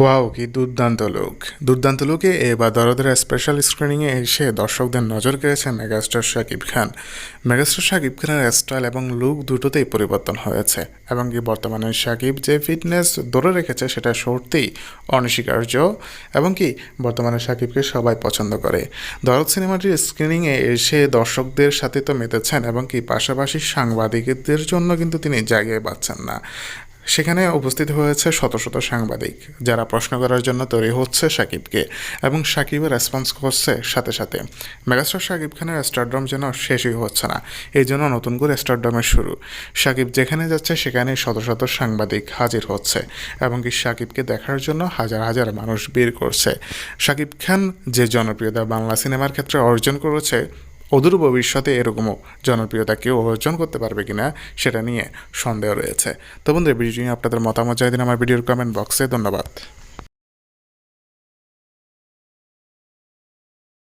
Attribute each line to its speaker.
Speaker 1: Wow, কি দুর্দান্ত look দুর্দান্ত লুকে এবার দরদের স্পেশাল স্ক্রিনিংয়ে এসে দর্শকদের নজর কেড়েছে মেগাস্টার শাকিব খান। মেগাস্টার শাকিব খানের স্টাইল এবং লুক দুটোতেই পরিবর্তন হয়েছে এবং কি বর্তমানে শাকিব যে ফিটনেস ধরে রেখেছে সেটা সত্যিই অনস্বীকার্য এবং কি বর্তমানে শাকিবকে সবাই পছন্দ করে। দরদ সিনেমাটির স্ক্রিনিংয়ে এসে দর্শকদের সাথে তো মেতেছেন এবং কি পাশাপাশি সাংবাদিকদের জন্য কিন্তু তিনি জায়গায় পাচ্ছেন না। সেখানে উপস্থিত হয়েছে শত শত সাংবাদিক, যারা প্রশ্ন করার জন্য তৈরি হচ্ছে সাকিবকে এবং সাকিবের রেসপন্স করছে সাথে সাথে। মেগাস্টার সাকিব খানের স্টারডম যেন শেষই হচ্ছে না, এই জন্য নতুন করে স্টারডমের শুরু। সাকিব যেখানে যাচ্ছে সেখানে শত শত সাংবাদিক হাজির হচ্ছে এবং কি সাকিবকে দেখার জন্য হাজার হাজার মানুষ বের করছে। সাকিব খান যে জনপ্রিয়তা বাংলা সিনেমার ক্ষেত্রে অর্জন করেছে অদূর ভবিষ্যতে এরকমও জনপ্রিয়তা কেউ অর্জন করতে পারবে কিনা সেটা নিয়ে সন্দেহ রয়েছে। তো বন্ধুরা ভিডিও নিয়ে আপনাদের মতামত চাই দিন আমার ভিডিওর কমেন্ট বক্সে ধন্যবাদ।